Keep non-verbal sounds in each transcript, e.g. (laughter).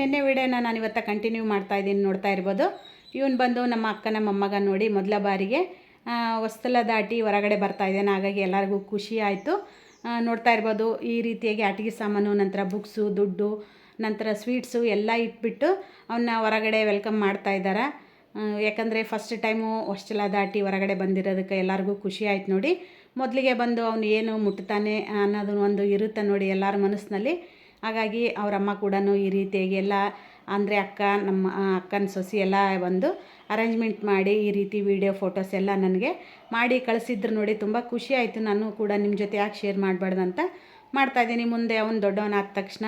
ನಿನ್ನೆ ವಿಡಿಯೋನ ನಾನು ಇವತ್ತು ಕಂಟಿನ್ಯೂ ಮಾಡ್ತಾ ಇದ್ದೀನಿ, ನೋಡ್ತಾ ಇರ್ಬೋದು. ಇವನು ಬಂದು ನಮ್ಮ ಅಕ್ಕನ ಮೊಮ್ಮಗ ನೋಡಿ ಮೊದಲ ಬಾರಿಗೆ ಹೊಸ್ತಲ ದಾಟಿ ಹೊರಗಡೆ ಬರ್ತಾ ಇದ್ದಾನೆ. ಹಾಗಾಗಿ ಎಲ್ಲರಿಗೂ ಖುಷಿ ಆಯಿತು. ನೋಡ್ತಾ ಇರ್ಬೋದು, ಈ ರೀತಿಯಾಗಿ ಆಟಿಕೆ ಸಾಮಾನು, ನಂತರ ಬುಕ್ಸು ದುಡ್ಡು, ನಂತರ ಸ್ವೀಟ್ಸು ಎಲ್ಲ ಇಟ್ಬಿಟ್ಟು ಅವನ್ನ ಹೊರಗಡೆ ವೆಲ್ಕಮ್ ಮಾಡ್ತಾ ಇದ್ದಾರೆ. ಯಾಕಂದರೆ ಫಸ್ಟ್ ಟೈಮು ಹೊಸ್ಟೆಲ ದಾಟಿ ಹೊರಗಡೆ ಬಂದಿರೋದಕ್ಕೆ ಎಲ್ಲರಿಗೂ ಖುಷಿ ಆಯ್ತು ನೋಡಿ. ಮೊದಲಿಗೆ ಬಂದು ಅವನು ಏನು ಮುಟ್ತಾನೆ ಅನ್ನೋದು ಒಂದು ಇರುತ್ತೆ ನೋಡಿ ಎಲ್ಲರ ಮನಸ್ಸಿನಲ್ಲಿ. ಹಾಗಾಗಿ ಅವರಮ್ಮ ಕೂಡ ಈ ರೀತಿಯಾಗಿ ಎಲ್ಲ, ಅಂದರೆ ಅಕ್ಕ, ನಮ್ಮ ಅಕ್ಕನ ಸೊಸಿ ಎಲ್ಲ ಒಂದು ಅರೇಂಜ್ಮೆಂಟ್ ಮಾಡಿ ಈ ರೀತಿ ವಿಡಿಯೋ ಫೋಟೋಸ್ ಎಲ್ಲ ನನಗೆ ಮಾಡಿ ಕಳಿಸಿದ್ರು ನೋಡಿ ತುಂಬ ಖುಷಿ ಆಯಿತು. ನಾನು ಕೂಡ ನಿಮ್ಮ ಜೊತೆ ಯಾಕೆ ಶೇರ್ ಮಾಡಬಾರ್ದು ಅಂತ ಮಾಡ್ತಾಯಿದ್ದೀನಿ ಮುಂದೆ ಅವನು ದೊಡ್ಡವನಾದ ತಕ್ಷಣ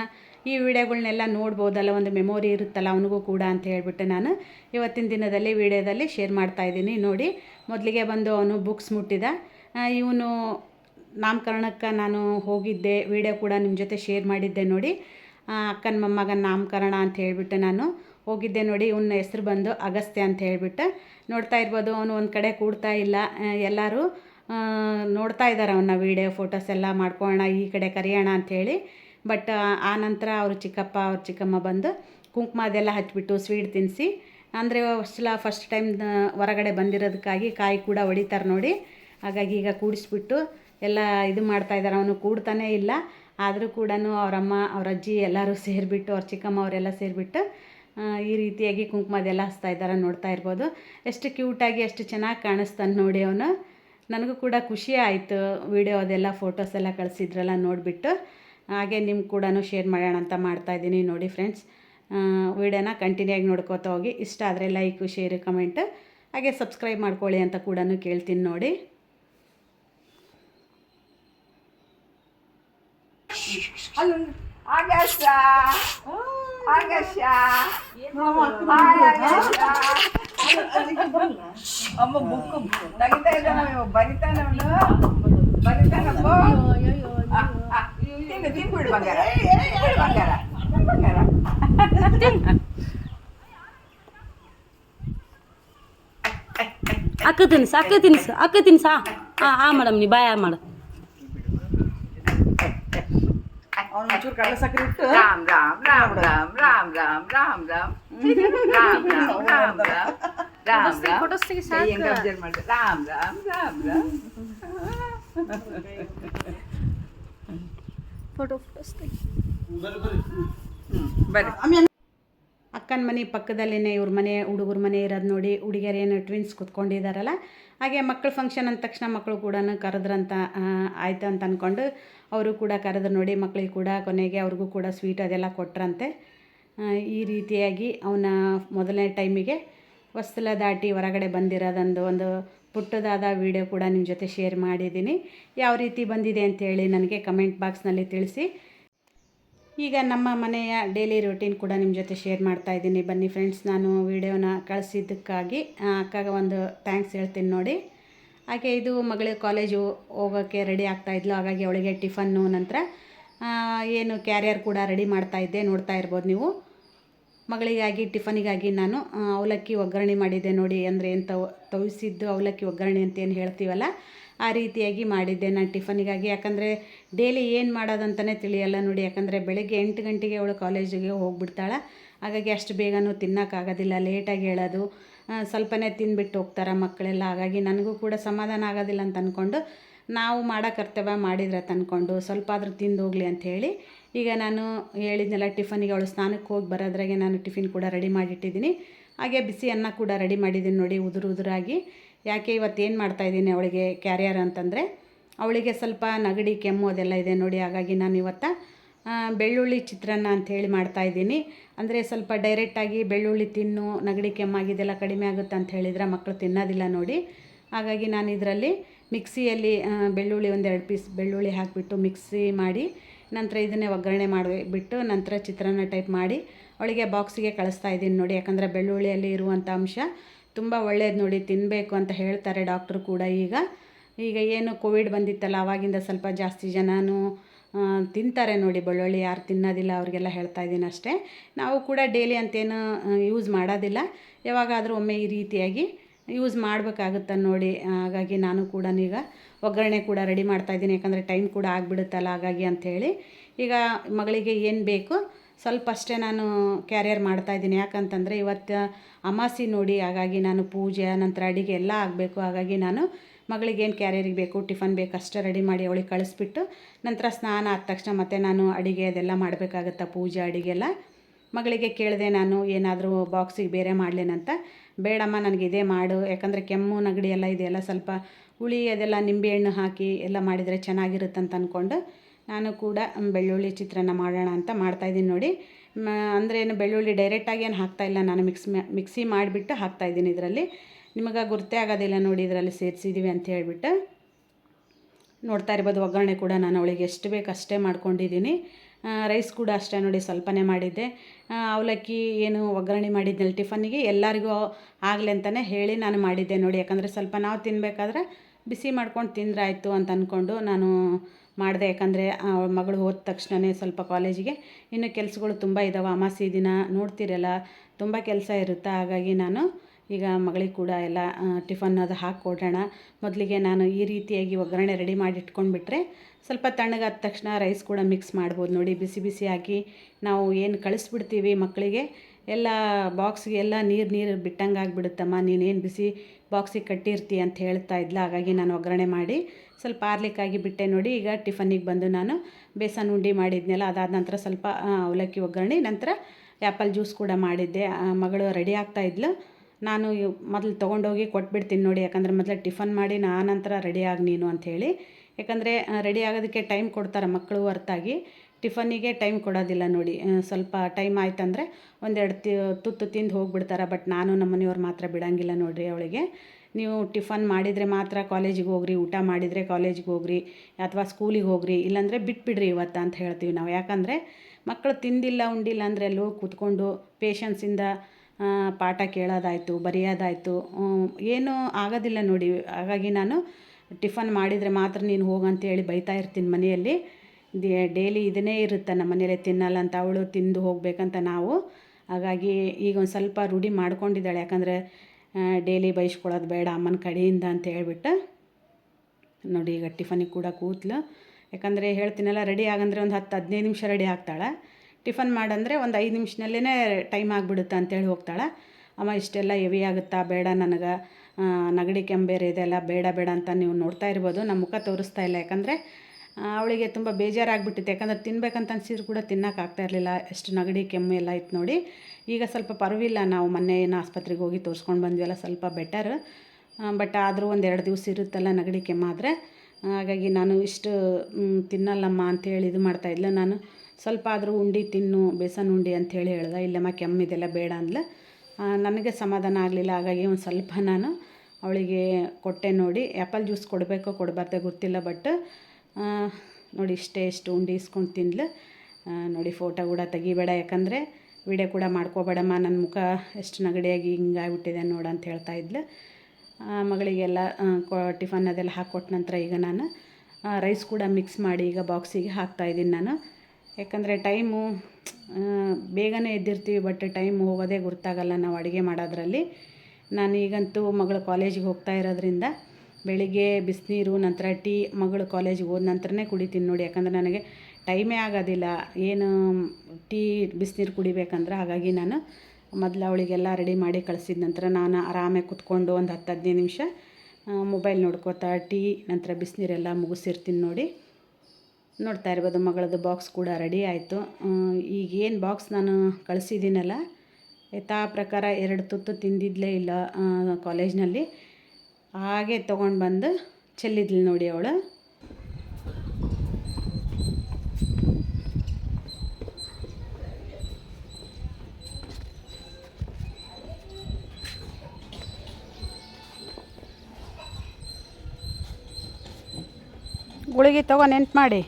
ಈ ವಿಡಿಯೋಗಳನ್ನೆಲ್ಲ ನೋಡ್ಬೋದಲ್ಲ, ಒಂದು ಮೆಮೊರಿ ಇರುತ್ತಲ್ಲ ಅವನಿಗೂ ಕೂಡ ಅಂತ ಹೇಳಿಬಿಟ್ಟು ನಾನು ಇವತ್ತಿನ ದಿನದಲ್ಲಿ ವಿಡಿಯೋದಲ್ಲಿ ಶೇರ್ ಮಾಡ್ತಾಯಿದ್ದೀನಿ ನೋಡಿ, ಮೊದಲಿಗೆ ಬಂದು ಅವನು ಬುಕ್ಸ್ ಮುಟ್ಟಿದ ಇವನು ನಾಮಕರಣಕ್ಕೆ ನಾನು ಹೋಗಿದ್ದೆ ವಿಡಿಯೋ ಕೂಡ ನಿಮ್ಮ ಜೊತೆ ಶೇರ್ ಮಾಡಿದ್ದೆ ನೋಡಿ. ಅಕ್ಕನ ಮೊಮ್ಮಗನ ನಾಮಕರಣ ಅಂತ ಹೇಳಿಬಿಟ್ಟು ನಾನು ಹೋಗಿದ್ದೆ ನೋಡಿ. ಇವನ ಹೆಸರು ಬಂದು ಅಗಸ್ತ್ಯ ಅಂತ ಹೇಳಿಬಿಟ್ಟು. ನೋಡ್ತಾ ಇರ್ಬೋದು, ಅವನು ಒಂದು ಕಡೆ ಕೂಡ್ತಾ ಇಲ್ಲ. ಎಲ್ಲರೂ ನೋಡ್ತಾ ಇದ್ದಾರೆ ಅವನ್ನ ವೀಡಿಯೋ ಫೋಟೋಸ್ ಎಲ್ಲ ಮಾಡ್ಕೊಳ್ಳೋಣ, ಈ ಕಡೆ ಕರೆಯೋಣ ಅಂಥೇಳಿ ಬಟ್ ಆ ನಂತರ ಅವ್ರ ಚಿಕ್ಕಪ್ಪ, ಅವ್ರ ಚಿಕ್ಕಮ್ಮ ಬಂದು ಕುಂಕುಮ ಅದೆಲ್ಲ ಹಚ್ಚಿಬಿಟ್ಟು ಸ್ವೀಟ್ ತಿನ್ನಿಸಿ ಅಂದರೆ ಸಲ ಫಸ್ಟ್ ಟೈಮ್ ಹೊರಗಡೆ ಬಂದಿರೋದಕ್ಕಾಗಿ ಕಾಯಿ ಕೂಡ ಹೊಡಿತಾರೆ ನೋಡಿ. ಹಾಗಾಗಿ ಈಗ ಕೂಡಿಸ್ಬಿಟ್ಟು ಎಲ್ಲ ಇದು ಮಾಡ್ತಾ ಇದ್ದಾರೆ. ಅವನು ಕೂಡ್ತಾನೇ ಇಲ್ಲ. ಆದರೂ ಕೂಡ ಅವರಮ್ಮ ಅವ್ರ ಅಜ್ಜಿ ಎಲ್ಲರೂ ಸೇರಿಬಿಟ್ಟು, ಅವ್ರ ಚಿಕ್ಕಮ್ಮ ಅವರೆಲ್ಲ ಸೇರಿಬಿಟ್ಟು ಈ ರೀತಿಯಾಗಿ ಕುಂಕುಮ ಅದೆಲ್ಲ ಹಚ್ತಾ ಇದ್ದಾರೆ ನೋಡ್ತಾ ಇರ್ಬೋದು. ಎಷ್ಟು ಕ್ಯೂಟಾಗಿ ಎಷ್ಟು ಚೆನ್ನಾಗಿ ಕಾಣಿಸ್ತಾನೆ ನೋಡಿ ಅವನು. ನನಗೂ ಕೂಡ ಖುಷಿ ಆಯಿತು ವಿಡಿಯೋ ಅದೆಲ್ಲ ಫೋಟೋಸ್ ಎಲ್ಲ ಕಳಿಸಿದ್ರಲ್ಲ ನೋಡಿಬಿಟ್ಟು. ಹಾಗೆ ನಿಮ್ಗೆ ಕೂಡ ಶೇರ್ ಮಾಡೋಣ ಅಂತ ಮಾಡ್ತಾಯಿದ್ದೀನಿ ನೋಡಿ ಫ್ರೆಂಡ್ಸ್ ವಿಡಿಯೋನ ಕಂಟಿನ್ಯೂ ಆಗಿ ನೋಡ್ಕೋತಾ ಹೋಗಿ. ಇಷ್ಟ ಆದರೆ ಲೈಕು ಶೇರು ಕಮೆಂಟ್ ಹಾಗೆ ಸಬ್ಸ್ಕ್ರೈಬ್ ಮಾಡ್ಕೊಳ್ಳಿ ಅಂತ ಕೂಡ ಕೇಳ್ತೀನಿ ನೋಡಿ. ಅಲ್ಲೊಂದು ಆಗಸ. ಆಗಸ. ಅಮ್ಮ ಬುಕ್ ತೆಗಿತಾ ಇದ್ದಾನ ಬರಿತಾನ ಅವನು. ಬರಿತಾನಪ್ಪ ತಿನ್ನು ತಿನ್ಬಿಡು ಬಂಗಾರ. ಬಂಗಾರ. ಬಂಗಾರ. ಅಕ್ಕ ತಿನ್ಸು ಅಕ್ಕ ತಿನ್ಸು ಅಕ್ಕ ತಿನ್ಸ. ಹಾಂ ಹಾಂ ಮೇಡಮ್ ನೀ ಬಾಯ್ ಮಾಡು. ಒಂಚೂರು ಕಡಲೆ ಸಕ್ಕರೆ ಇಟ್ಟು ರಾಮ್ ರಾಮ್ ರಾಮ್ ರಾಮ್ ರಾಮ್ ರಾಮ್ ರಾಮ್ ರಾಮ್ ರಾಮ್ ರಾಮ್ ರಾಮ್ ರಾಮ್ ರಾಮ್ ರಾಮ್ ಹೆಂಗ ಅಬ್ಸರ್ವ್ ಮಾಡಿದೆ ರಾಮ್ ರಾಮ್ ರಾಮ್ ರಾಮ್ ಫೋಟೋ ಫೋಟೋಸ್ ಹ್ಮ್ ಬರ್ರಿ ಅಕ್ಕನ ಮನೆ ಪಕ್ಕದಲ್ಲೇ ಇವ್ರ ಮನೆ, ಹುಡುಗರ ಮನೆ ಇರೋದು ನೋಡಿ ಹುಡುಗಿಯರು ಏನು ಟ್ವಿನ್ಸ್ ಕುತ್ಕೊಂಡಿದ್ದಾರಲ್ಲ ಹಾಗೆ ಮಕ್ಕಳ ಫಂಕ್ಷನ್ ಅಂದ ತಕ್ಷಣ ಮಕ್ಕಳು ಕೂಡ ಕರೆದ್ರಂತ ಆಯಿತು ಅಂತ ಅಂದ್ಕೊಂಡು ಅವರು ಕೂಡ ಕರೆದ್ರು ನೋಡಿ ಮಕ್ಕಳಿಗೆ ಕೂಡ ಕೊನೆಗೆ ಅವ್ರಿಗೂ ಕೂಡ ಸ್ವೀಟ್ ಅದೆಲ್ಲ ಕೊಟ್ರಂತೆ. ಈ ರೀತಿಯಾಗಿ ಅವನ ಮೊದಲನೇ ಟೈಮಿಗೆ ವಸ್ತುಲ ದಾಟಿ ಹೊರಗಡೆ ಬಂದಿರೋದೊಂದು ಒಂದು ಪುಟ್ಟದಾದ ವಿಡಿಯೋ ಕೂಡ ನಿಮ್ಮ ಜೊತೆ ಶೇರ್ ಮಾಡಿದ್ದೀನಿ. ಯಾವ ರೀತಿ ಬಂದಿದೆ ಅಂತೇಳಿ ನನಗೆ ಕಮೆಂಟ್ ಬಾಕ್ಸ್ನಲ್ಲಿ ತಿಳಿಸಿ. ಈಗ ನಮ್ಮ ಮನೆಯ ಡೈಲಿ ರೂಟೀನ್ ಕೂಡ ನಿಮ್ಮ ಜೊತೆ ಶೇರ್ ಮಾಡ್ತಾ ಇದ್ದೀನಿ. ಬನ್ನಿ ಫ್ರೆಂಡ್ಸ್ ನಾನು ವಿಡಿಯೋನ ಕಳಿಸಿದ್ದಕ್ಕಾಗಿ ಅಕ್ಕಾಗ ಒಂದು ಥ್ಯಾಂಕ್ಸ್ ಹೇಳ್ತೀನಿ ನೋಡಿ. ಹಾಗೆ ಇದು ಮಗಳಿಗೆ ಕಾಲೇಜು ಹೋಗೋಕ್ಕೆ ರೆಡಿ ಆಗ್ತಾ ಇದ್ಲು. ಹಾಗಾಗಿ ಅವಳಿಗೆ ಟಿಫನ್ನು ನಂತರ ಏನು ಕ್ಯಾರಿಯರ್ ಕೂಡ ರೆಡಿ ಮಾಡ್ತಾ ಇದ್ದೆ, ನೋಡ್ತಾ ಇರ್ಬೋದು ನೀವು. ಮಗಳಿಗಾಗಿ, ಟಿಫನಿಗಾಗಿ ನಾನು ಅವಲಕ್ಕಿ ಒಗ್ಗರಣೆ ಮಾಡಿದ್ದೆ ನೋಡಿ. ಅಂದರೆ ಏನು ತವ್ ತವಿಸಿದ್ದು ಅವಲಕ್ಕಿ ಒಗ್ಗರಣೆ ಅಂತ ಏನು ಹೇಳ್ತೀವಲ್ಲ ಆ ರೀತಿಯಾಗಿ ಮಾಡಿದ್ದೆ ನಾನು ಟಿಫನಿಗಾಗಿ ಯಾಕಂದರೆ ಡೈಲಿ ಏನು ಮಾಡೋದಂತಲೇ ತಿಳಿಯಲ್ಲ ನೋಡಿ. ಯಾಕಂದರೆ ಬೆಳಗ್ಗೆ ಎಂಟು ಗಂಟೆಗೆ ಅವಳು ಕಾಲೇಜಿಗೆ ಹೋಗ್ಬಿಡ್ತಾಳೆ. ಹಾಗಾಗಿ ಅಷ್ಟು ಬೇಗನೂ ತಿನ್ನೋಕ್ಕಾಗೋದಿಲ್ಲ, ಲೇಟಾಗಿ ಹೇಳೋದು. ಸ್ವಲ್ಪನೇ ತಿನ್ಬಿಟ್ಟು ಹೋಗ್ತಾರೆ ಮಕ್ಕಳೆಲ್ಲ. ಹಾಗಾಗಿ ನನಗೂ ಕೂಡ ಸಮಾಧಾನ ಆಗೋದಿಲ್ಲ ಅಂತ ಅಂದ್ಕೊಂಡು ನಾವು ಮಾಡೋ ಕರ್ತವ್ಯ ಮಾಡಿದ್ರೆ ತಂದ್ಕೊಂಡು ಸ್ವಲ್ಪ ಆದರೂ ತಿಂದು ಹೋಗಲಿ ಅಂತ ಹೇಳಿ ಈಗ ನಾನು ಹೇಳಿದ್ನೆಲ್ಲ ಟಿಫನಿಗೆ ಅವಳು ಸ್ನಾನಕ್ಕೆ ಹೋಗಿ ಬರೋದ್ರಾಗೆ ನಾನು ಟಿಫಿನ್ ಕೂಡ ರೆಡಿ ಮಾಡಿಟ್ಟಿದ್ದೀನಿ. ಹಾಗೆ ಬಿಸಿ ಅನ್ನ ಕೂಡ ರೆಡಿ ಮಾಡಿದ್ದೀನಿ ನೋಡಿ, ಉದುರು ಉದುರಾಗಿ. ಯಾಕೆ ಇವತ್ತೇನು ಮಾಡ್ತಾಯಿದ್ದೀನಿ ಅವಳಿಗೆ ಕ್ಯಾರಿಯರ್ ಅಂತಂದರೆ, ಅವಳಿಗೆ ಸ್ವಲ್ಪ ನಗಡಿ, ಕೆಮ್ಮು ಅದೆಲ್ಲ ಇದೆ ನೋಡಿ, ಹಾಗಾಗಿ ನಾನು ಇವತ್ತು ಬೆಳ್ಳುಳ್ಳಿ ಚಿತ್ರಾನ್ನ ಅಂಥೇಳಿ ಮಾಡ್ತಾಯಿದ್ದೀನಿ ಅಂದರೆ ಸ್ವಲ್ಪ ಡೈರೆಕ್ಟಾಗಿ ಬೆಳ್ಳುಳ್ಳಿ ತಿನ್ನು, ನಗಡಿ ಕೆಮ್ಮಾಗಿದೆಲ್ಲ ಕಡಿಮೆ ಆಗುತ್ತೆ ಅಂತ ಹೇಳಿದ್ರೆ ಮಕ್ಕಳು ತಿನ್ನೋದಿಲ್ಲ ನೋಡಿ. ಹಾಗಾಗಿ ನಾನು ಇದರಲ್ಲಿ ಮಿಕ್ಸಿಯಲ್ಲಿ ಬೆಳ್ಳುಳ್ಳಿ ಒಂದೆರಡು ಪೀಸ್ ಬೆಳ್ಳುಳ್ಳಿ ಹಾಕಿಬಿಟ್ಟು ಮಿಕ್ಸಿ ಮಾಡಿ, ನಂತರ ಇದನ್ನೇ ಒಗ್ಗರಣೆ ಮಾಡಿ ಬಿಟ್ಟು ನಂತರ ಚಿತ್ರಾನ್ನ ಟೈಪ್ ಮಾಡಿ, ಅವಳಿಗೆ ಬಾಕ್ಸಿಗೆ ಕಳಿಸ್ತಾ ಇದ್ದೀನಿ ನೋಡಿ. ಯಾಕಂದರೆ ಬೆಳ್ಳುಳ್ಳಿಯಲ್ಲಿ ಇರುವಂಥ ಅಂಶ ತುಂಬ ಒಳ್ಳೇದು ನೋಡಿ ತಿನ್ನಬೇಕು ಅಂತ ಹೇಳ್ತಾರೆ ಡಾಕ್ಟ್ರು ಕೂಡ ಈಗ. ಈಗ ಏನು ಕೋವಿಡ್ ಬಂದಿತ್ತಲ್ಲ ಆವಾಗಿಂದ ಸ್ವಲ್ಪ ಜಾಸ್ತಿ ಜನನೂ ತಿಂತಾರೆ ನೋಡಿ ಬೆಳ್ಳುಳ್ಳಿ ಯಾರು ತಿನ್ನೋದಿಲ್ಲ ಅವ್ರಿಗೆಲ್ಲ ಹೇಳ್ತಾ ಇದ್ದೀನಿ ಅಷ್ಟೇ. ನಾವು ಕೂಡ ಡೈಲಿ ಅಂತೇನು ಯೂಸ್ ಮಾಡೋದಿಲ್ಲ. ಯಾವಾಗಾದರೂ ಒಮ್ಮೆ ಈ ರೀತಿಯಾಗಿ ಯೂಸ್ ಮಾಡಬೇಕಾಗುತ್ತೆ ನೋಡಿ. ಹಾಗಾಗಿ ನಾನು ಕೂಡ ಈಗ ಒಗ್ಗರಣೆ ಕೂಡ ರೆಡಿ ಮಾಡ್ತಾಯಿದ್ದೀನಿ ಯಾಕಂದರೆ ಟೈಮ್ ಕೂಡ ಆಗಿಬಿಡುತ್ತಲ್ಲ ಹಾಗಾಗಿ ಅಂಥೇಳಿ. ಈಗ ಮಗಳಿಗೆ ಏನು ಬೇಕು ಸ್ವಲ್ಪ ಅಷ್ಟೇ ನಾನು ಕ್ಯಾರಿಯರ್ ಮಾಡ್ತಾಯಿದ್ದೀನಿ ಯಾಕಂತಂದರೆ ಇವತ್ತು ಅಮಾಸಿ ನೋಡಿ, ಹಾಗಾಗಿ ನಾನು ಪೂಜೆ, ನಂತರ ಅಡುಗೆ ಎಲ್ಲ ಆಗಬೇಕು. ಹಾಗಾಗಿ ನಾನು ಮಗಳಿಗೆ ಏನು ಕ್ಯಾರಿಯರಿಗೆ ಬೇಕು, ಟಿಫನ್ ಬೇಕು, ಅಷ್ಟೇ ರೆಡಿ ಮಾಡಿ ಅವಳಿಗೆ ಕಳಿಸ್ಬಿಟ್ಟು ನಂತರ ಸ್ನಾನ ಆದ ತಕ್ಷಣ ಮತ್ತೆ ನಾನು ಅಡುಗೆ ಅದೆಲ್ಲ ಮಾಡಬೇಕಾಗತ್ತಾ, ಪೂಜೆ ಅಡುಗೆಲ್ಲ ಮಗಳಿಗೆ ಕೇಳಿದೆ ನಾನು ಏನಾದರೂ ಬಾಕ್ಸಿಗೆ ಬೇರೆ ಮಾಡಲೇನಂತ. ಬೇಡಮ್ಮ, ನನಗೆ ಇದೇ ಮಾಡು. ಯಾಕಂದರೆ ಕೆಮ್ಮು, ನೆಗಡಿ ಎಲ್ಲ ಇದೆಯಲ್ಲ, ಸ್ವಲ್ಪ ಹುಳಿ ಅದೆಲ್ಲ ನಿಂಬೆಹಣ್ಣು ಹಾಕಿ ಎಲ್ಲ ಮಾಡಿದರೆ ಚೆನ್ನಾಗಿರುತ್ತೆ ಅಂತ ಅಂದ್ಕೊಂಡು ನಾನು ಕೂಡ ಬೆಳ್ಳುಳ್ಳಿ ಚಿತ್ರಾನ್ನ ಮಾಡೋಣ ಅಂತ ಮಾಡ್ತಾಯಿದ್ದೀನಿ ನೋಡಿ. ಅಂದರೆ ಏನು ಬೆಳ್ಳುಳ್ಳಿ ಡೈರೆಕ್ಟಾಗಿ ಏನು ಹಾಕ್ತಾಯಿಲ್ಲ ನಾನು ಮಿಕ್ಸ್ ಮಿಕ್ಸಿ ಮಾಡಿಬಿಟ್ಟು ಹಾಕ್ತಾಯಿದ್ದೀನಿ ಇದರಲ್ಲಿ. ನಿಮಗೆ ಗುರ್ತೇ ಆಗೋದಿಲ್ಲ ನೋಡಿ ಇದರಲ್ಲಿ ಸೇರಿಸಿದ್ದೀವಿ ಅಂತ ಹೇಳಿಬಿಟ್ಟು. ನೋಡ್ತಾ ಇರ್ಬೋದು ಒಗ್ಗರಣೆ ಕೂಡ ನಾನು ಅವಳಿಗೆ ಎಷ್ಟು ಬೇಕು ಅಷ್ಟೇ ಮಾಡ್ಕೊಂಡಿದ್ದೀನಿ. ರೈಸ್ ಕೂಡ ಅಷ್ಟೇ ನೋಡಿ ಸ್ವಲ್ಪನೇ ಮಾಡಿದ್ದೆ. ಅವಲಕ್ಕಿ ಏನು ಒಗ್ಗರಣೆ ಮಾಡಿದ್ನಲ್ಲ ಟಿಫನ್ನಿಗೆ, ಎಲ್ಲರಿಗೂ ಆಗಲಿ ಅಂತಲೇ ಹೇಳಿ ನಾನು ಮಾಡಿದ್ದೆ ನೋಡಿ. ಯಾಕಂದರೆ ಸ್ವಲ್ಪ ನಾವು ತಿನ್ನಬೇಕಾದ್ರೆ ಬಿಸಿ ಮಾಡ್ಕೊಂಡು ತಿಂದ್ರೆ ಆಯಿತು ಅಂತ ಅಂದ್ಕೊಂಡು ನಾನು ಮಾಡಿದೆ. ಯಾಕಂದರೆ ಮಗಳು ಹೋದ ತಕ್ಷಣವೇ ಸ್ವಲ್ಪ ಕಾಲೇಜಿಗೆ. ಇನ್ನು ಕೆಲಸಗಳು ತುಂಬ ಇದ್ದಾವೆ ಅಮಾಸಿ ದಿನ ನೋಡ್ತಿರಲ್ಲ, ತುಂಬ ಕೆಲಸ ಇರುತ್ತೆ? ಹಾಗಾಗಿ ನಾನು ಈಗ ಮಗಳಿಗೆ ಕೂಡ ಎಲ್ಲ ಟಿಫನ್ ಅದು ಹಾಕ್ಕೊಡೋಣ ಮೊದಲಿಗೆ ನಾನು ಈ ರೀತಿಯಾಗಿ ಒಗ್ಗರಣೆ ರೆಡಿ ಮಾಡಿ ಇಟ್ಕೊಂಡ್ಬಿಟ್ರೆ ಸ್ವಲ್ಪ ತಣ್ಣಗಾದ ತಕ್ಷಣ ರೈಸ್ ಕೂಡ ಮಿಕ್ಸ್ ಮಾಡ್ಬೋದು. ನೋಡಿ, ಬಿಸಿ ಬಿಸಿ ಹಾಕಿ ನಾವು ಏನು ಕಳಿಸ್ಬಿಡ್ತೀವಿ ಮಕ್ಕಳಿಗೆ? ಎಲ್ಲ ಬಾಕ್ಸ್ಗೆ ಎಲ್ಲ ನೀರು ನೀರು ಬಿಟ್ಟಂಗೆ ಆಗಿಬಿಡುತ್ತಮ್ಮ. ನೀನೇನು ಬಿಸಿ ಬಾಕ್ಸಿಗೆ ಕಟ್ಟಿರ್ತಿ ಅಂತ ಹೇಳ್ತಾ ಇದ್ಲ. ಹಾಗಾಗಿ ನಾನು ಒಗ್ಗರಣೆ ಮಾಡಿ ಸ್ವಲ್ಪ ಆರ್ಲಿಕ್ಕಾಗಿ ಬಿಟ್ಟೆ ನೋಡಿ, ಈಗ ಟಿಫನ್ನಿಗೆ ಬಂದು ನಾನು ಬೇಸನ್ ಉಂಡೆ ಮಾಡಿದ್ನಲ್ಲ, ಅದಾದ ನಂತರ ಸ್ವಲ್ಪ ಅವಲಕ್ಕಿ ಒಗ್ಗರಣೆ, ನಂತರ ಆ್ಯಪಲ್ ಜ್ಯೂಸ್ ಕೂಡ ಮಾಡಿದ್ದೆ. ಮಗಳು ರೆಡಿ ಆಗ್ತಾ ಇದ್ಲು. ನಾನು ಮೊದಲು ತೊಗೊಂಡೋಗಿ ಕೊಟ್ಬಿಡ್ತೀನಿ ನೋಡಿ, ಯಾಕಂದರೆ ಮೊದಲು ಟಿಫನ್ ಮಾಡಿ ನಾನಂತರ ರೆಡಿ ಆಗಿ ನೀನು ಅಂಥೇಳಿ ಯಾಕಂದರೆ ರೆಡಿ ಆಗೋದಕ್ಕೆ ಟೈಮ್ ಕೊಡ್ತಾರೆ ಮಕ್ಕಳು ಹೊರ್ತಾಗಿ. ಟಿಫನ್ನಿಗೆ ಟೈಮ್ ಕೊಡೋದಿಲ್ಲ ನೋಡಿ. ಸ್ವಲ್ಪ ಟೈಮ್ ಆಯ್ತಂದರೆ ಒಂದೆರಡು ತಿ, ತುತ್ತು ತಿಂದು ಹೋಗಿಬಿಡ್ತಾರೆ, ಬಟ್ ನಾನು ನಮ್ಮ ಮನೆಯವ್ರು ಮಾತ್ರ ಬಿಡೋಂಗಿಲ್ಲ ನೋಡಿರಿ ಅವಳಿಗೆ. ನೀವು ಟಿಫನ್ ಮಾಡಿದರೆ ಮಾತ್ರ ಕಾಲೇಜಿಗೆ ಹೋಗ್ರಿ, ಊಟ ಮಾಡಿದರೆ ಕಾಲೇಜಿಗೆ ಹೋಗ್ರಿ, ಅಥವಾ ಸ್ಕೂಲಿಗೆ ಹೋಗ್ರಿ, ಇಲ್ಲಾಂದರೆ ಬಿಟ್ಬಿಡ್ರಿ ಇವತ್ತು ಅಂತ ಹೇಳ್ತೀವಿ ನಾವು. ಯಾಕಂದರೆ ಮಕ್ಕಳು ತಿಂದಿಲ್ಲ, ಉಂಡಿಲ್ಲ ಅಂದರೆ ಹೋಗಿ ಕೂತ್ಕೊಂಡು ಪೇಷನ್ಸಿಂದ ಪಾಠ ಕೇಳೋದಾಯಿತು, ಬರೆಯೋದಾಯಿತು ಏನೂ ಆಗೋದಿಲ್ಲ ನೋಡಿ. ಹಾಗಾಗಿ ನಾನು ಟಿಫನ್ ಮಾಡಿದರೆ ಮಾತ್ರ ನೀನು ಹೋಗಂತೇಳಿ ಬೈತಾ ಇರ್ತೀನಿ ಮನೆಯಲ್ಲಿ. ಡೈಲಿ ಇದನ್ನೇ ಇರುತ್ತೆ ನಮ್ಮ ಮನೇಲಿ ತಿನ್ನಲ್ಲ ಅಂತ ಅವಳು ತಿಂದು ಹೋಗಬೇಕಂತ ನಾವು. ಹಾಗಾಗಿ ಈಗ ಒಂದು ಸ್ವಲ್ಪ ರೂಢಿ ಮಾಡ್ಕೊಂಡಿದ್ದಾಳೆ. ಯಾಕಂದರೆ ಡೈಲಿ ಬೈಸ್ಕೊಳ್ಳೋದು ಬೇಡ ಅಮ್ಮನ ಕಡೆಯಿಂದ ಅಂತ ಹೇಳ್ಬಿಟ್ಟು. ನೋಡಿ, ಈಗ ಟಿಫನಿಗೆ ಕೂಡ ಕೂತ್ಲು ಯಾಕಂದರೆ ಹೇಳ್ತೀನಲ್ಲ, ರೆಡಿ ಆಗಂದರೆ ಒಂದು ಹತ್ತು ಹದಿನೈದು ನಿಮಿಷ ರೆಡಿ ಆಗ್ತಾಳೆ. ಟಿಫನ್ ಮಾಡಂದರೆ ಒಂದು ಐದು ನಿಮಿಷನಲ್ಲೇ ಟೈಮ್ ಆಗಿಬಿಡುತ್ತೆ ಅಂತೇಳಿ ಹೋಗ್ತಾಳೆ. ಅಮ್ಮ, ಇಷ್ಟೆಲ್ಲ ಹೆವಿ ಆಗುತ್ತಾ? ಬೇಡ ನನಗೆ. ನಗಡಿ ಕೆಂಬೇರೆ ಇದೆಲ್ಲ ಬೇಡ ಬೇಡ ಅಂತ ನೀವು ನೋಡ್ತಾ ಇರ್ಬೋದು. ನಮ್ಮ ಮುಖ ತೋರಿಸ್ತಾ ಇಲ್ಲ. ಯಾಕಂದರೆ ಅವಳಿಗೆ ತುಂಬ ಬೇಜಾರಾಗ್ಬಿಟ್ಟಿತ್ತು. ಯಾಕಂದ್ರೆ ತಿನ್ಬೇಕಂತ ಅನ್ಸಿದ್ರು ಕೂಡ ತಿನ್ನೋಕ್ಕಾಗ್ತಾ ಇರಲಿಲ್ಲ. ಎಷ್ಟು ನೆಗಡಿ, ಕೆಮ್ಮು ಎಲ್ಲ ಇತ್ತು ನೋಡಿ. ಈಗ ಸ್ವಲ್ಪ ಪರವಿಲ್ಲ ನಾವು ಮೊನ್ನೆ ಏನು ಆಸ್ಪತ್ರೆಗೆ ಹೋಗಿ ತೋರಿಸ್ಕೊಂಡು ಬಂದ್ವಲ್ಲ ಸ್ವಲ್ಪ ಬೆಟರ್ ಬಟ್ ಆದರೂ ಒಂದು ಎರಡು ದಿವಸ ಇರುತ್ತಲ್ಲ ನೆಗಡಿ ಕೆಮ್ಮಾದರೆ ಹಾಗಾಗಿ ನಾನು ಇಷ್ಟು ತಿನ್ನಲ್ಲಮ್ಮ ಅಂಥೇಳಿ ಇದು ಮಾಡ್ತಾಯಿದ್ಲ ನಾನು ಸ್ವಲ್ಪ ಆದರೂ ಉಂಡಿ ತಿನ್ನು, ಬೇಸನ್ ಉಂಡಿ ಅಂಥೇಳಿ ಹೇಳ್ದೆ. ಇಲ್ಲಮ್ಮ ಕೆಮ್ಮಿದೆಲ್ಲ ಬೇಡ ಅಂದ್ಲು. ನನಗೆ ಸಮಾಧಾನ ಆಗಲಿಲ್ಲ. ಹಾಗಾಗಿ ಒಂದು ಸ್ವಲ್ಪ ನಾನು ಅವಳಿಗೆ ಕೊಟ್ಟೆ ನೋಡಿ. ಆ್ಯಪಲ್ ಜ್ಯೂಸ್ ಕೊಡಬೇಕೋ ಕೊಡಬಾರ್ದೆ ಗೊತ್ತಿಲ್ಲ ಬಟ್ ನೋಡಿ ಇಷ್ಟೇ ಇಷ್ಟು ಉಂಡೆ ಇಸ್ಕೊಂಡು ತಿಂದ್ಲು. ನೋಡಿ ಫೋಟೋ ಕೂಡ ತೆಗಿಬೇಡ, ಯಾಕಂದರೆ ವಿಡಿಯೋ ಕೂಡ ಮಾಡ್ಕೋಬೇಡಮ್ಮ. ನನ್ನ ಮುಖ ಎಷ್ಟು ನೆಗಡಿಯಾಗಿ ಹಿಂಗಾಗ್ಬಿಟ್ಟಿದೆ ನೋಡು ಅಂತ ಹೇಳ್ತಾ ಇದ್ಲು. ಮಗಳಿಗೆಲ್ಲ ಟಿಫನ್ ಅದೆಲ್ಲ ಹಾಕ್ಕೊಟ್ಟ ನಂತರ ಈಗ ನಾನು ರೈಸ್ ಕೂಡ ಮಿಕ್ಸ್ ಮಾಡಿ ಈಗ ಬಾಕ್ಸಿಗೆ ಹಾಕ್ತಾಯಿದ್ದೀನಿ ನಾನು. ಯಾಕಂದರೆ ಟೈಮು ಬೇಗನೆ ಎದ್ದಿರ್ತೀವಿ ಬಟ್ ಟೈಮ್ ಹೋಗೋದೇ ಗೊತ್ತಾಗಲ್ಲ ನಾವು ಅಡುಗೆ ಮಾಡೋದ್ರಲ್ಲಿ. ನಾನು ಈಗಂತೂ ಮಗಳು ಕಾಲೇಜಿಗೆ ಹೋಗ್ತಾ ಇರೋದ್ರಿಂದ ಬೆಳಿಗ್ಗೆ ಬಿಸಿನೀರು, ನಂತರ ಟೀ, ಮಗಳು ಕಾಲೇಜಿಗೆ ಹೋದ ನಂತರನೇ ಕುಡಿತೀನಿ ನೋಡಿ. ಯಾಕಂದರೆ ನನಗೆ ಟೈಮೇ ಆಗೋದಿಲ್ಲ. ಏನು ಟೀ, ಬಿಸಿನೀರು ಕುಡಿಬೇಕಂದ್ರೆ ಹಾಗಾಗಿ ನಾನು ಮೊದಲು ಅವಳಿಗೆಲ್ಲ ರೆಡಿ ಮಾಡಿ ಕಳಿಸಿದ ನಂತರ ನಾನು ಆರಾಮಾಗಿ ಕುತ್ಕೊಂಡು ಒಂದು ಹತ್ತು ಹದಿನೈದು ನಿಮಿಷ ಮೊಬೈಲ್ ನೋಡ್ಕೋತಾ ಟೀ, ನಂತರ ಬಿಸಿನೀರೆಲ್ಲ ಮುಗಿಸಿರ್ತೀನಿ ನೋಡಿ. ನೋಡ್ತಾ ಇರ್ಬೋದು, ಮಗಳದ್ದು ಬಾಕ್ಸ್ ಕೂಡ ರೆಡಿ ಆಯಿತು. ಈಗೇನು ಬಾಕ್ಸ್ ನಾನು ಕಳಿಸಿದ್ದೀನಲ್ಲ, ಯಥಾ ಪ್ರಕಾರ ಎರಡು ತುತ್ತು ತಿಂದಿದ್ಲೇ ಇಲ್ಲ ಕಾಲೇಜ್ನಲ್ಲಿ ಹಾಗೆ ತೊಗೊಂಡು ಬಂದು ಚೆಲ್ಲಿದ್ಲು ನೋಡಿ ಅವಳು. ಗುಳಿಗೆ ತಗೋ ನೆನ್ಪು ಮಾಡಿ.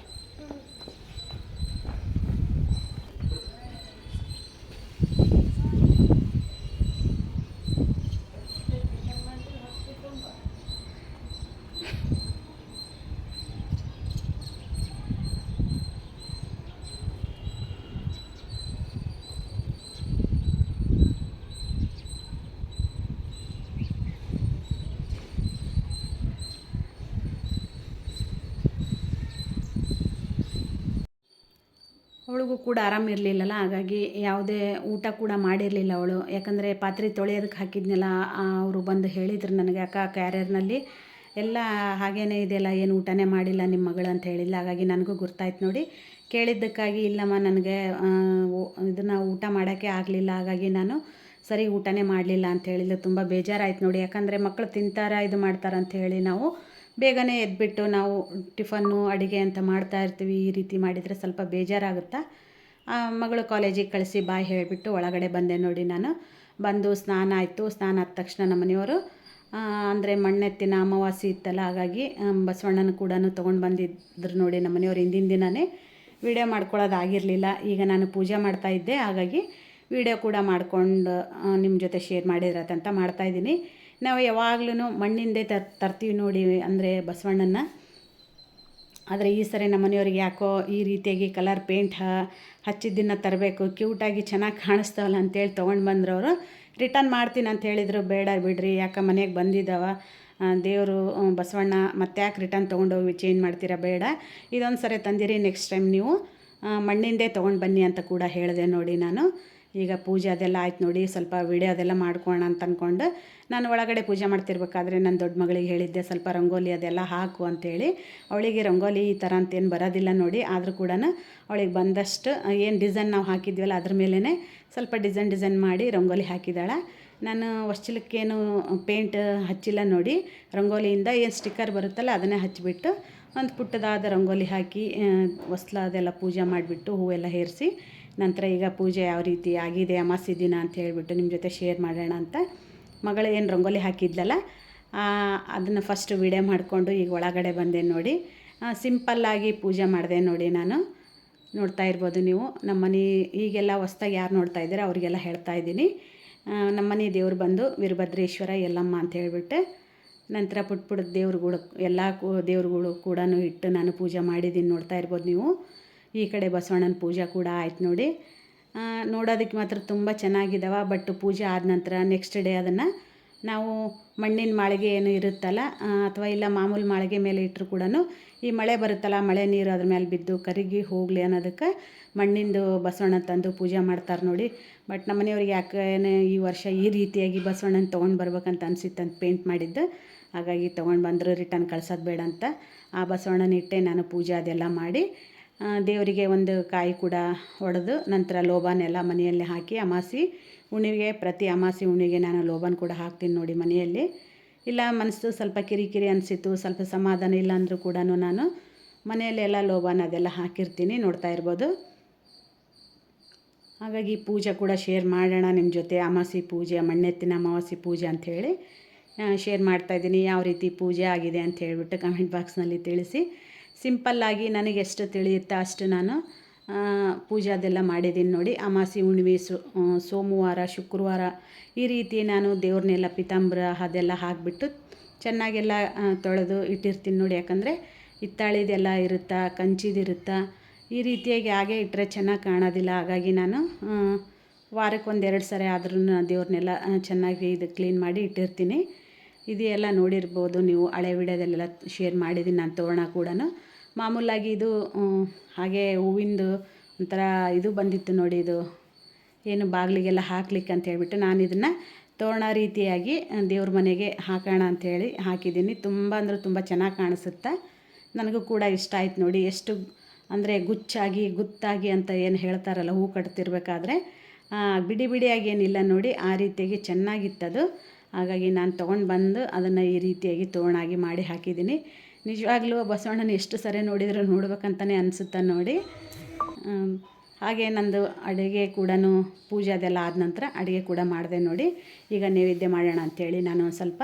ಅವಳಿಗೂ ಕೂಡ ಆರಾಮಿರಲಿಲ್ಲಲ್ಲ ಹಾಗಾಗಿ ಯಾವುದೇ ಊಟ ಕೂಡ ಮಾಡಿರಲಿಲ್ಲ ಅವಳು. ಯಾಕಂದರೆ ಪಾತ್ರೆ ತೊಳೆಯೋದಕ್ಕೆ ಹಾಕಿದ್ನಲ್ಲ, ಅವರು ಬಂದು ಹೇಳಿದ್ರು ನನಗೆ, ಅಕ್ಕ, ಕ್ಯಾರಿಯರ್ನಲ್ಲಿ ಎಲ್ಲ ಹಾಗೇನೇ ಇದೆಯಲ್ಲ, ಏನು ಊಟನೇ ಮಾಡಿಲ್ಲ ನಿಮ್ಮ ಮಗಳು ಅಂತ ಹೇಳಿಲ್ಲ ಹಾಗಾಗಿ ನನಗೂ ಗುರ್ತಾಯ್ತು ನೋಡಿ. ಕೇಳಿದ್ದಕ್ಕಾಗಿ, ಇಲ್ಲಮ್ಮ, ನನಗೆ ಇದನ್ನು ಊಟ ಮಾಡೋಕ್ಕೆ ಆಗಲಿಲ್ಲ, ಹಾಗಾಗಿ ನಾನು ಸರಿ ಊಟನೇ ಮಾಡಲಿಲ್ಲ ಅಂತ ಹೇಳಿದ್ಲು. ತುಂಬ ಬೇಜಾರಾಯ್ತು ನೋಡಿ. ಯಾಕಂದರೆ ಮಕ್ಕಳು ತಿಂತಾರ, ಇದು ಮಾಡ್ತಾರ ಅಂತ ಹೇಳಿ ನಾವು ಬೇಗನೆ ಎದ್ಬಿಟ್ಟು ನಾವು ಟಿಫನ್ನು, ಅಡುಗೆ ಅಂತ ಮಾಡ್ತಾ ಇರ್ತೀವಿ. ಈ ರೀತಿ ಮಾಡಿದರೆ ಸ್ವಲ್ಪ ಬೇಜಾರಾಗುತ್ತಾ? ಮಗಳು ಕಾಲೇಜಿಗೆ ಕಳಿಸಿ ಬಾಯ್ ಹೇಳಿಬಿಟ್ಟು ಒಳಗಡೆ ಬಂದೆ ನೋಡಿ ನಾನು. ಬಂದು ಸ್ನಾನ ಆಯಿತು. ಸ್ನಾನ ಆದ ತಕ್ಷಣ ನಮ್ಮ ಮನೆಯವರು ಅಂದರೆ ಮಣ್ಣೆತ್ತಿನ ಅಮಾವಾಸ್ಯೆ ಇತ್ತಲ್ಲ, ಹಾಗಾಗಿ ಬಸವಣ್ಣನ ಕೂಡ ತೊಗೊಂಡು ಬಂದಿದ್ರು ನೋಡಿ ನಮ್ಮ ಮನೆಯವ್ರು ಹಿಂದಿನ ದಿನವೇ ವಿಡಿಯೋ ಮಾಡ್ಕೊಳ್ಳೋದಾಗಿರಲಿಲ್ಲ. ಈಗ ನಾನು ಪೂಜೆ ಮಾಡ್ತಾ ಇದ್ದೆ. ಹಾಗಾಗಿ ವಿಡಿಯೋ ಕೂಡ ಮಾಡಿಕೊಂಡು ನಿಮ್ಮ ಜೊತೆ ಶೇರ್ ಮಾಡಿರತ್ತಂತ ಮಾಡ್ತಾಯಿದ್ದೀನಿ ನಾವು ಯಾವಾಗ್ಲೂ ಮಣ್ಣಿಂದೆ ತರ್ ತರ್ತೀವಿ ನೋಡಿ ಅಂದರೆ ಬಸವಣ್ಣನ ಆದರೆ ಈ ಸರಿ ನಮ್ಮ ಮನೆಯವ್ರಿಗೆ ಯಾಕೋ ಈ ರೀತಿಯಾಗಿ ಕಲರ್ ಪೇಂಟ್ ಹಚ್ಚಿದ್ದನ್ನು ತರಬೇಕು ಕ್ಯೂಟಾಗಿ ಚೆನ್ನಾಗಿ ಕಾಣಿಸ್ತಾವಲ್ಲ ಅಂತೇಳಿ ತೊಗೊಂಡು ಬಂದ್ರವರು ರಿಟರ್ನ್ ಮಾಡ್ತೀನಿ ಅಂತ ಹೇಳಿದರು, ಬೇಡ ಬಿಡ್ರಿ, ಯಾಕೆ ಮನೆಗೆ ಬಂದಿದ್ದಾವ ದೇವರು ಬಸವಣ್ಣ, ಮತ್ತೆ ಯಾಕೆ ರಿಟರ್ನ್ ತೊಗೊಂಡೋಗಿ ಚೇಂಜ್ ಮಾಡ್ತೀರಾ, ಬೇಡ. ಇದೊಂದು ಸರಿ ತಂದಿರಿ ನೆಕ್ಸ್ಟ್ ಟೈಮ್ ನೀವು ಮಣ್ಣಿಂದೇ ತೊಗೊಂಡು ಬನ್ನಿ ಅಂತ ಕೂಡ ಹೇಳಿದೆ ನೋಡಿ ನಾನು. ಈಗ ಪೂಜೆ ಅದೆಲ್ಲ ಆಯ್ತು ನೋಡಿ, ಸ್ವಲ್ಪ ವಿಡಿಯೋ ಅದೆಲ್ಲ ಮಾಡ್ಕೋಣ ಅಂತ ಅಂದ್ಕೊಂಡು ನಾನು ಒಳಗಡೆ ಪೂಜೆ ಮಾಡ್ತಿರ್ಬೇಕಾದ್ರೆ ನನ್ನ ದೊಡ್ಡ ಮಗಳಿಗೆ ಹೇಳಿದ್ದೆ, ಸ್ವಲ್ಪ ರಂಗೋಲಿ ಅದೆಲ್ಲ ಹಾಕು ಅಂತೇಳಿ. ಅವಳಿಗೆ ರಂಗೋಲಿ ಈ ಥರ ಅಂತೇನು ಬರೋದಿಲ್ಲ ನೋಡಿ, ಆದರೂ ಕೂಡ ಅವಳಿಗೆ ಬಂದಷ್ಟು, ಏನು ಡಿಸೈನ್ ನಾವು ಹಾಕಿದ್ವಲ್ಲ ಅದ್ರ ಮೇಲೇ ಸ್ವಲ್ಪ ಡಿಸೈನ್ ಡಿಸೈನ್ ಮಾಡಿ ರಂಗೋಲಿ ಹಾಕಿದ್ದಾಳೆ ನಾನು ಹೊಸ್ಚಿಲಕ್ಕೇನು ಪೇಂಟ್ ಹಚ್ಚಿಲ್ಲ ನೋಡಿ, ರಂಗೋಲಿಯಿಂದ ಏನು ಸ್ಟಿಕ್ಕರ್ ಬರುತ್ತಲ್ಲ ಅದನ್ನೇ ಹಚ್ಚಿಬಿಟ್ಟು ಒಂದು ಪುಟ್ಟದಾದ ರಂಗೋಲಿ ಹಾಕಿ ಹೊಸ್ಲ ಅದೆಲ್ಲ ಪೂಜೆ ಮಾಡಿಬಿಟ್ಟು ಹೂವೆಲ್ಲ ಏರಿಸಿ ನಂತರ ಈಗ ಪೂಜೆ ಯಾವ ರೀತಿ ಆಗಿದೆ, ಅಮಾಸ್ಯ ದಿನ ಅಂತ ಹೇಳಿಬಿಟ್ಟು ನಿಮ್ಮ ಜೊತೆ ಶೇರ್ ಮಾಡೋಣ ಅಂತ. ಮಗಳು ಏನು ರಂಗೋಲಿ ಹಾಕಿದ್ಲಲ್ಲ ಅದನ್ನು ಫಸ್ಟ್ ವಿಡಿಯೋ ಮಾಡಿಕೊಂಡು ಈಗ ಒಳಗಡೆ ಬಂದೆ ನೋಡಿ. ಸಿಂಪಲ್ಲಾಗಿ ಪೂಜೆ ಮಾಡಿದೆ ನೋಡಿ ನಾನು. ನೋಡ್ತಾ ಇರ್ಬೋದು ನೀವು. ನಮ್ಮನೆ ಈಗೆಲ್ಲ ಹೊಸ್ದಾಗಿ ಯಾರು ನೋಡ್ತಾ ಇದ್ದಾರೆ ಅವರಿಗೆಲ್ಲ ಹೇಳ್ತಾ ಇದ್ದೀನಿ. ನಮ್ಮನೆ ದೇವ್ರು ಬಂದು ವೀರಭದ್ರೇಶ್ವರ ಯಲ್ಲಮ್ಮ ಅಂತ ಹೇಳಿಬಿಟ್ಟೆ, ನಂತರ ಪುಟ್ಟ ಪುಟ್ಟ ದೇವ್ರುಗಳು, ಎಲ್ಲ ದೇವ್ರುಗಳು ಕೂಡ ಇಟ್ಟು ನಾನು ಪೂಜೆ ಮಾಡಿದ್ದೀನಿ ನೋಡ್ತಾ ಇರ್ಬೋದು ನೀವು. ಈ ಕಡೆ ಬಸವಣ್ಣನ ಪೂಜೆ ಕೂಡ ಆಯ್ತು ನೋಡಿ. ನೋಡೋದಕ್ಕೆ ಮಾತ್ರ ತುಂಬ ಚೆನ್ನಾಗಿದ್ದಾವೆ ಬಟ್ ಪೂಜೆ ಆದ ನಂತರ ನೆಕ್ಸ್ಟ್ ಡೇ ಅದನ್ನು ನಾವು ಮಣ್ಣಿನ ಮಾಳಿಗೆ ಏನು ಇರುತ್ತಲ್ಲ ಅಥವಾ ಇಲ್ಲ ಮಾಮೂಲು ಮಾಳಿಗೆ ಮೇಲೆ ಇಟ್ಟರು ಕೂಡ ಈ ಮಳೆ ಬರುತ್ತಲ್ಲ, ಮಳೆ ನೀರು ಅದ್ರ ಮೇಲೆ ಬಿದ್ದು ಕರಿಗಿ ಹೋಗಲಿ ಅನ್ನೋದಕ್ಕೆ ಮಣ್ಣಿಂದು ಬಸವಣ್ಣ ತಂದು ಪೂಜೆ ಮಾಡ್ತಾರೆ ನೋಡಿ. ಬಟ್ ನಮ್ಮ ಮನೆಯವ್ರಿಗೆ ಯಾಕೆ ಈ ವರ್ಷ ಈ ರೀತಿಯಾಗಿ ಬಸವಣ್ಣನ ತೊಗೊಂಡು ಬರ್ಬೇಕಂತ ಅನಿಸಿತ್ತಂತ ಪೇಂಟ್ ಮಾಡಿದ್ದು. ಹಾಗಾಗಿ ತೊಗೊಂಡು ಬಂದರು ರಿಟರ್ನ್ ಕಳ್ಸೋದು ಬೇಡ ಅಂತ ಆ ಬಸವಣ್ಣನ ಇಟ್ಟೆ ನಾನು ಪೂಜೆ ಅದೆಲ್ಲ ಮಾಡಿ ದೇವರಿಗೆ ಒಂದು ಕಾಯಿ ಕೂಡ ಒಡೆದು ನಂತರ ಲೋಬಾನೆಲ್ಲ ಮನೆಯಲ್ಲಿ ಹಾಕಿ ಅಮಾಸಿ ಹುಣ್ಣಿಗೆ ಪ್ರತಿ ಅಮಾಸಿ ಹುಣ್ಣಿಗೆ ನಾನು ಲೋಬಾನ್ ಕೂಡ ಹಾಕ್ತೀನಿ ನೋಡಿ ಮನೆಯಲ್ಲಿ. ಇಲ್ಲ, ಮನಸ್ಸು ಸ್ವಲ್ಪ ಕಿರಿಕಿರಿ ಅನಿಸಿತು ಸ್ವಲ್ಪ ಸಮಾಧಾನ ಇಲ್ಲ ಅಂದರೂ ಕೂಡ ನಾನು ಮನೆಯಲ್ಲೆಲ್ಲ ಲೋಬಾನ್ ಅದೆಲ್ಲ ಹಾಕಿರ್ತೀನಿ, ನೋಡ್ತಾ ಇರ್ಬೋದು. ಹಾಗಾಗಿ ಪೂಜೆ ಕೂಡ ಶೇರ್ ಮಾಡೋಣ ನಿಮ್ಮ ಜೊತೆ, ಅಮಾಸಿ ಪೂಜೆ, ಮಣ್ಣೆತ್ತಿನ ಅಮಾವಾಸ್ಯೆ ಪೂಜೆ ಅಂಥೇಳಿ ಶೇರ್ ಮಾಡ್ತಾಯಿದ್ದೀನಿ ಯಾವ ರೀತಿ ಪೂಜೆ ಆಗಿದೆ ಅಂತ ಹೇಳಿಬಿಟ್ಟು ಕಮೆಂಟ್ ಬಾಕ್ಸ್ನಲ್ಲಿ ತಿಳಿಸಿ. ಸಿಂಪಲ್ಲಾಗಿ ನನಗೆ ಎಷ್ಟು ತಿಳಿಯುತ್ತಾ ಅಷ್ಟು ನಾನು ಪೂಜಾದೆಲ್ಲ ಮಾಡಿದ್ದೀನಿ ನೋಡಿ. ಅಮಾಸಿ, ಹುಣ್ಣಿಮೆ ಸೋಮವಾರ, ಶುಕ್ರವಾರ ಈ ರೀತಿ ನಾನು ದೇವ್ರನ್ನೆಲ್ಲ ಪಿತಾಂಬರ ಅದೆಲ್ಲ ಹಾಕಿಬಿಟ್ಟು ಚೆನ್ನಾಗೆಲ್ಲ ತೊಳೆದು ಇಟ್ಟಿರ್ತೀನಿ ನೋಡಿ. ಯಾಕಂದರೆ ಹಿತ್ತಾಳಿದೆಲ್ಲ ಇರುತ್ತಾ ಕಂಚಿದಿರುತ್ತಾ ಈ ರೀತಿಯಾಗಿ ಹಾಗೆ ಇಟ್ಟರೆ ಚೆನ್ನಾಗಿ ಕಾಣೋದಿಲ್ಲ. ಹಾಗಾಗಿ ನಾನು ವಾರಕ್ಕೆ ಒಂದೆರಡು ಸರಿ ಆದ್ರೂ ದೇವ್ರನ್ನೆಲ್ಲ ಚೆನ್ನಾಗಿ ಇದು ಕ್ಲೀನ್ ಮಾಡಿ ಇಟ್ಟಿರ್ತೀನಿ. ಇದೆಲ್ಲ ನೋಡಿರ್ಬೋದು. ನೀವು ಹಳೆ ವಿಡಿಯೋದಲ್ಲೆಲ್ಲ ಶೇರ್ ಮಾಡಿದ್ದೀನಿ ನಾನು, ತೋರಣ ಕೂಡ ಮಾಮೂಲಾಗಿ ಇದು ಹಾಗೆ ಹೂವಿಂದು ಒಂಥರ ಇದು ಬಂದಿತ್ತು ನೋಡಿ ಇದು. ಏನು ಬಾಗಿಲಿಗೆಲ್ಲ ಹಾಕ್ಲಿಕ್ಕೆ ಅಂತ ಹೇಳಿಬಿಟ್ಟು ನಾನು ಇದನ್ನು ತೋರಣ ರೀತಿಯಾಗಿ ದೇವ್ರ ಮನೆಗೆ ಹಾಕೋಣ ಅಂಥೇಳಿ ಹಾಕಿದ್ದೀನಿ. ತುಂಬ ಅಂದರೆ ತುಂಬ ಚೆನ್ನಾಗಿ ಕಾಣಿಸುತ್ತೆ. ನನಗೂ ಕೂಡ ಇಷ್ಟ ಆಯ್ತು ನೋಡಿ. ಎಷ್ಟು ಅಂದರೆ ಗುಚ್ಚಾಗಿ, ಗುತ್ತಾಗಿ ಅಂತ ಏನು ಹೇಳ್ತಾರಲ್ಲ, ಹೂ ಕಟ್ತಿರ್ಬೇಕಾದ್ರೆ ಬಿಡಿ ಬಿಡಿಯಾಗಿ ಏನಿಲ್ಲ ನೋಡಿ. ಆ ರೀತಿಯಾಗಿ ಚೆನ್ನಾಗಿತ್ತದು. ಹಾಗಾಗಿ ನಾನು ತೊಗೊಂಡು ಬಂದು ಅದನ್ನು ಈ ರೀತಿಯಾಗಿ ತೋರಣಾಗಿ ಮಾಡಿ ಹಾಕಿದ್ದೀನಿ. ನಿಜವಾಗ್ಲೂ ಬಸವಣ್ಣನ ಎಷ್ಟು ಸರಿ ನೋಡಿದರೂ ನೋಡ್ಬೇಕಂತಲೇ ಅನಿಸುತ್ತೆ ನೋಡಿ. ಹಾಗೆ ನಂದು ಅಡುಗೆ ಕೂಡ ಪೂಜೆ ಅದೆಲ್ಲ ಆದ ನಂತರ ಅಡುಗೆ ಕೂಡ ಮಾಡಿದೆ ನೋಡಿ. ಈಗ ನೈವೇದ್ಯ ಮಾಡೋಣ ಅಂಥೇಳಿ ನಾನು ಒಂದು ಸ್ವಲ್ಪ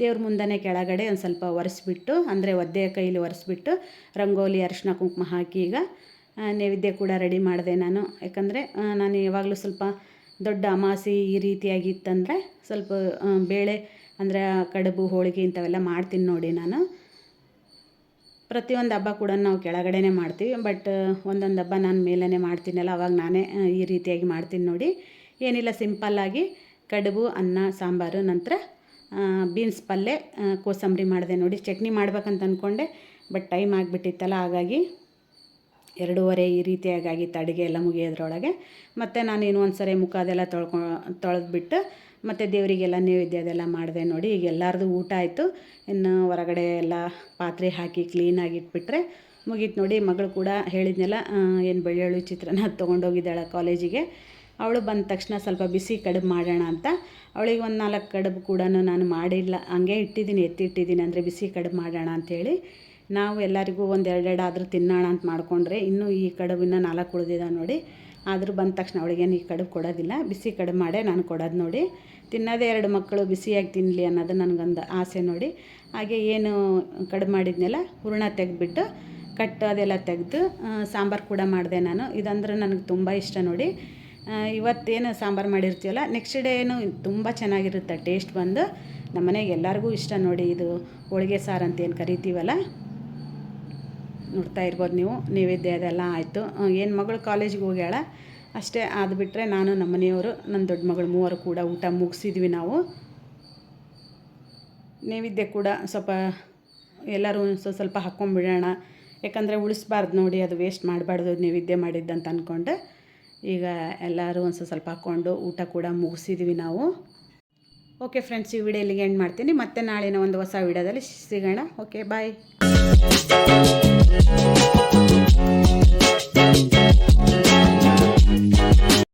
ದೇವ್ರ ಮುಂದೆನೇ ಕೆಳಗಡೆ ಒಂದು ಸ್ವಲ್ಪ ಒರೆಸ್ಬಿಟ್ಟು, ಅಂದರೆ ಒದ್ದೆಯ ಕೈಲಿ ಒರೆಸ್ಬಿಟ್ಟು ರಂಗೋಲಿ ಅರಿಶಿನ ಕುಂಕುಮ ಹಾಕಿ ಈಗ ನೈವೇದ್ಯ ಕೂಡ ರೆಡಿ ಮಾಡಿದೆ ನಾನು. ಯಾಕಂದರೆ ನಾನು ಯಾವಾಗಲೂ ಸ್ವಲ್ಪ ದೊಡ್ಡ ಅಮಾಸಿ ಈ ರೀತಿಯಾಗಿ ಇತ್ತಂದರೆ ಸ್ವಲ್ಪ ಬೇಳೆ ಅಂದರೆ ಕಡುಬು, ಹೋಳಿಗೆ ಇಂಥವೆಲ್ಲ ಮಾಡ್ತೀನಿ ನೋಡಿ ನಾನು. ಪ್ರತಿಯೊಂದು ಹಬ್ಬ ಕೂಡ ನಾವು ಕೆಳಗಡೆನೇ ಮಾಡ್ತೀವಿ, ಬಟ್ ಒಂದೊಂದು ಹಬ್ಬ ನಾನು ಮೇಲೇ ಮಾಡ್ತೀನಲ್ಲ, ಅವಾಗ ನಾನೇ ಈ ರೀತಿಯಾಗಿ ಮಾಡ್ತೀನಿ ನೋಡಿ. ಏನಿಲ್ಲ ಸಿಂಪಲ್ಲಾಗಿ ಕಡುಬು, ಅನ್ನ, ಸಾಂಬಾರು, ನಂತರ ಬೀನ್ಸ್ ಪಲ್ಯ ಕೋಸಂಬರಿ ಮಾಡಿದೆ ನೋಡಿ. ಚಟ್ನಿ ಮಾಡ್ಬೇಕಂತ ಅಂದ್ಕೊಂಡೆ ಬಟ್ ಟೈಮ್ ಆಗಿಬಿಟ್ಟಿತ್ತಲ್ಲ, ಹಾಗಾಗಿ ಎರಡೂವರೆ ಈ ರೀತಿಯಾಗಿ ಆಗಿತ್ತು ಅಡುಗೆ ಎಲ್ಲ ಮುಗಿಯೋದ್ರೊಳಗೆ ಮತ್ತು ನಾನು ಒಂದು ಸರಿ ಮುಖ ಅದೆಲ್ಲ ತೊಳ್ಕೊ, ತೊಳೆದ್ಬಿಟ್ಟು ಮತ್ತು ದೇವರಿಗೆಲ್ಲ ನೈವೇದ್ಯ ಅದೆಲ್ಲ ಮಾಡಿದೆ ನೋಡಿ, ಈಗ ಎಲ್ಲರದು ಊಟ ಆಯಿತು. ಇನ್ನು ಹೊರಗಡೆ ಎಲ್ಲ ಪಾತ್ರೆ ಹಾಕಿ ಕ್ಲೀನಾಗಿ ಇಟ್ಬಿಟ್ರೆ ಮುಗೀತು ನೋಡಿ. ಮಗಳು ಕೂಡ ಹೇಳಿದ್ನೆಲ್ಲ ಏನು ಬೆಳ್ಳುಳ್ಳಿ ಚಿತ್ರನ (laughs) ತೊಗೊಂಡೋಗಿದ್ದಾಳೆ ಕಾಲೇಜಿಗೆ ಅವಳು ಬಂದ ತಕ್ಷಣ ಸ್ವಲ್ಪ ಬಿಸಿ ಕಡುಬು ಮಾಡೋಣ ಅಂತ. ಅವಳಿಗೆ ಒಂದು ನಾಲ್ಕು ಕಡುಬು ಕೂಡ ನಾನು ಮಾಡಿಲ್ಲ. ಹಂಗೆ ಇಟ್ಟಿದ್ದೀನಿ ಎತ್ತಿಟ್ಟಿದ್ದೀನಿ ಅಂದರೆ ಬಿಸಿ ಕಡುಬು ಮಾಡೋಣ ಅಂಥೇಳಿ ನಾವು ಎಲ್ಲರಿಗೂ ಒಂದು ಎರಡೆರಡು ಆದರೂ ತಿನ್ನೋಣ ಅಂತ ಮಾಡಿಕೊಂಡ್ರೆ ಇನ್ನೂ ಈ ಕಡುಬಿನ ನಾಲ್ಕು ಉಳಿದಿದೆ ನೋಡಿ. ಆದರೂ ಬಂದ ತಕ್ಷಣ ಅವಳಿಗೇನು ಈ ಕಡುಬು ಕೊಡೋದಿಲ್ಲ, ಬಿಸಿ ಕಡುಬು ಮಾಡೇ ನಾನು ಕೊಡೋದು ನೋಡಿ. ತಿನ್ನೋದೇ ಎರಡು ಮಕ್ಕಳು ಬಿಸಿಯಾಗಿ ತಿನ್ನಲಿ ಅನ್ನೋದು ನನಗೊಂದು ಆಸೆ ನೋಡಿ. ಹಾಗೆ ಏನು ಕಡುಬು ಮಾಡಿದ್ನೆಲ್ಲ, ಹೂರಣ ತೆಗೆದ್ಬಿಟ್ಟು ಕಟ್ಟು ಅದೆಲ್ಲ ತೆಗೆದು ಸಾಂಬಾರು ಕೂಡ ಮಾಡಿದೆ ನಾನು. ಇದಂದ್ರೆ ನನಗೆ ತುಂಬ ಇಷ್ಟ ನೋಡಿ. ಇವತ್ತೇನು ಸಾಂಬಾರು ಮಾಡಿರ್ತೀವಲ್ಲ ನೆಕ್ಸ್ಟ್ ಡೇ ಏನು ತುಂಬ ಚೆನ್ನಾಗಿರುತ್ತೆ ಟೇಸ್ಟ್ ಬಂದು. ನಮ್ಮ ಮನೆಗೆ ಎಲ್ಲರಿಗೂ ಇಷ್ಟ ನೋಡಿ ಇದು ಹೋಳಿಗೆ ಸಾರು ಅಂತ ಏನು ಕರಿತೀವಲ್ಲ? ನೋಡ್ತಾ ಇರ್ಬೋದು ನೀವು. ನೈವೇದ್ಯ ಅದೆಲ್ಲ ಆಯಿತು. ಏನು ಮಗಳು ಕಾಲೇಜಿಗೆ ಹೋಗ್ಯಾಳ? ಅಷ್ಟೇ ಅದು ಬಿಟ್ಟರೆ ನಾನು ನಮ್ಮ ಮನೆಯವರು ನನ್ನ ದೊಡ್ಡ ಮಗಳು ಮೂವರು ಕೂಡ ಊಟ ಮುಗಿಸಿದ್ವಿ ನಾವು. ನೈವೇದ್ಯ ಕೂಡ ಸ್ವಲ್ಪ ಎಲ್ಲರೂ ಸ್ವಲ್ಪ ಸ್ವಲ್ಪ ಹಾಕ್ಕೊಂಬಿಡೋಣ. ಯಾಕಂದರೆ ಉಳಿಸ್ಬಾರ್ದು ನೋಡಿ, ಅದು ವೇಸ್ಟ್ ಮಾಡಬಾರ್ದು ನೈವೇದ್ಯ ಮಾಡಿದ್ದಂತ ಅಂದ್ಕೊಂಡು ಈಗ ಎಲ್ಲರೂ ಒಂದು ಸ್ವಲ್ಪ ಸ್ವಲ್ಪ ಹಾಕ್ಕೊಂಡು ಊಟ ಕೂಡ ಮುಗಿಸಿದ್ವಿ ನಾವು. ಓಕೆ ಫ್ರೆಂಡ್ಸ್ ಈ ವಿಡಿಯೋ ಇಲ್ಲಿಗೆ ಎಂಡ್ ಮಾಡ್ತೀನಿ. ಮತ್ತೆ ನಾಳಿನ ಒಂದು ಹೊಸ ವಿಡಿಯೋದಲ್ಲಿ ಸಿಗೋಣ. Okay bye Thank you.